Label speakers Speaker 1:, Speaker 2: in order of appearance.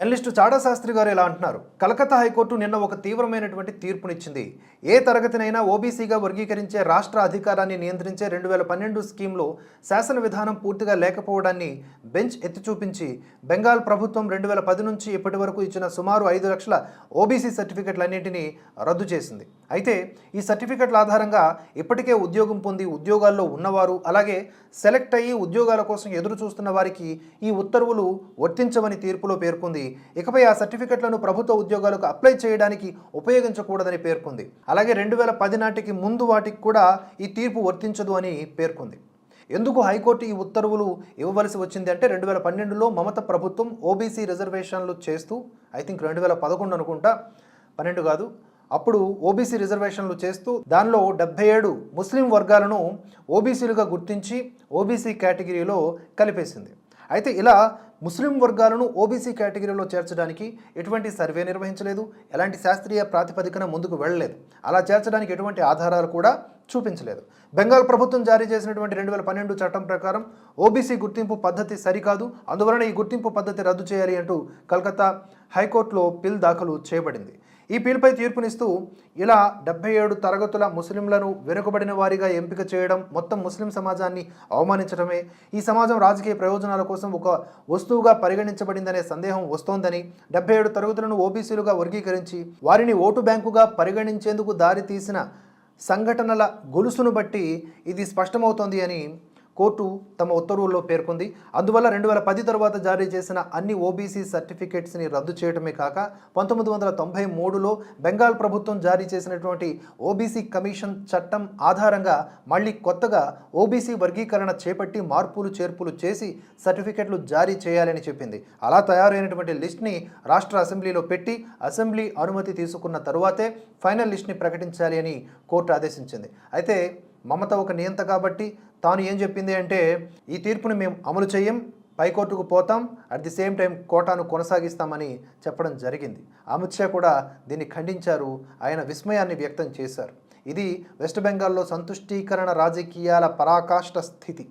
Speaker 1: Journalist చాడాశాస్త్రి గారు ఇలా అంటున్నారు. కలకత్తా హైకోర్టు నిన్న ఒక తీవ్రమైనటువంటి తీర్పునిచ్చింది. ఏ తరగతినైనా ఓబీసీగా వర్గీకరించే రాష్ట్ర అధికారాన్ని నియంత్రించే రెండు వేల పన్నెండు స్కీమ్లో శాసన విధానం పూర్తిగా లేకపోవడాన్ని బెంచ్ ఎత్తి చూపించి బెంగాల్ ప్రభుత్వం రెండు వేల పది నుంచి ఇప్పటి వరకు ఇచ్చిన సుమారు ఐదు లక్షల ఓబీసీ సర్టిఫికెట్లన్నింటినీ రద్దు చేసింది. అయితే ఈ సర్టిఫికెట్ల ఆధారంగా ఇప్పటికే ఉద్యోగం పొంది ఉద్యోగాల్లో ఉన్నవారు అలాగే సెలెక్ట్ అయ్యి ఉద్యోగాల కోసం ఎదురు చూస్తున్న వారికి ఈ ఉత్తర్వులు వర్తించవని తీర్పులో పేర్కొంది ఇకపై ఆ సర్టిఫికెట్లను ప్రభుత్వ ఉద్యోగాలకు అప్లై చేయడానికి ఉపయోగించకూడదని పేర్కొంది. అలాగే రెండు వేల పది నాటికి ముందు వాటికి కూడా ఈ తీర్పు వర్తించదు అని పేర్కొంది. ఎందుకు హైకోర్టు ఈ ఉత్తర్వులు ఇవ్వవలసి వచ్చింది అంటే రెండు వేల పన్నెండులో మమత ప్రభుత్వం ఓబీసీ రిజర్వేషన్లు చేస్తూ ఐ థింక్ రెండు వేల పదకొండు అనుకుంటా పన్నెండు కాదు అప్పుడు ఓబీసీ రిజర్వేషన్లు చేస్తూ దానిలో డెబ్బై ఏడు ముస్లిం వర్గాలను ఓబీసీలుగా గుర్తించి ఓబీసీ కేటగిరీలో కలిపేసింది. అయితే ఇలా ముస్లిం వర్గాలను ఓబీసీ కేటగిరీలో చేర్చడానికి ఎటువంటి సర్వే నిర్వహించలేదు ఎలాంటి శాస్త్రీయ ప్రాతిపదికన ముందుకు వెళ్ళలేదు. అలా చేర్చడానికి ఎటువంటి ఆధారాలు కూడా చూపించలేదు. బెంగాల్ ప్రభుత్వం జారీ చేసినటువంటి రెండు వేల పన్నెండు చట్టం ప్రకారం ఓబీసీ గుర్తింపు పద్ధతి సరికాదు అందువలన ఈ గుర్తింపు పద్ధతి రద్దు చేయాలి అంటూ కలకత్తా హైకోర్టులో పిల్ దాఖలు చేయబడింది. ఈ పిల్పై తీర్పునిస్తూ ఇలా డెబ్బై ఏడు తరగతుల ముస్లింలను వెనుకబడిన వారిగా ఎంపిక చేయడం మొత్తం ముస్లిం సమాజాన్ని అవమానించడమే. ఈ సమాజం రాజకీయ ప్రయోజనాల కోసం ఒక వస్తువుగా పరిగణించబడిందనే సందేహం వస్తోందని డెబ్బై ఏడు తరగతులను ఓబీసీలుగా వర్గీకరించి వారిని ఓటు బ్యాంకుగా పరిగణించేందుకు దారి తీసిన సంఘటనల గొలుసును బట్టి ఇది స్పష్టమవుతోంది అని కోర్టు తమ ఉత్తర్వుల్లో పేర్కొంది. అందువల్ల రెండు వేల పది తర్వాత జారీ చేసిన అన్ని ఓబీసీ సర్టిఫికేట్స్ని రద్దు చేయడమే కాక పంతొమ్మిది వందల తొంభై మూడులో బెంగాల్ ప్రభుత్వం జారీ చేసినటువంటి ఓబీసీ కమిషన్ చట్టం ఆధారంగా మళ్ళీ కొత్తగా ఓబీసీ వర్గీకరణ చేపట్టి మార్పులు చేర్పులు చేసి సర్టిఫికెట్లు జారీ చేయాలని చెప్పింది. అలా తయారైనటువంటి లిస్ట్ని రాష్ట్ర అసెంబ్లీలో పెట్టి అసెంబ్లీ అనుమతి తీసుకున్న తరువాతే ఫైనల్ లిస్ట్ని ప్రకటించాలి అని కోర్టు ఆదేశించింది. అయితే మమత ఒక నియంత కాబట్టి తాను ఏం చెప్పింది అంటే ఈ తీర్పును మేము అమలు చేయం పైకోర్టుకు పోతాం అట్ ది సేమ్ టైం కోటాను కొనసాగిస్తామని చెప్పడం జరిగింది. అమిత్ షా కూడా దీన్ని ఖండించారు ఆయన విస్మయాన్ని వ్యక్తం చేశారు. ఇది వెస్ట్ బెంగాల్లో సంతుష్టీకరణ రాజకీయాల పరాకాష్ట స్థితి.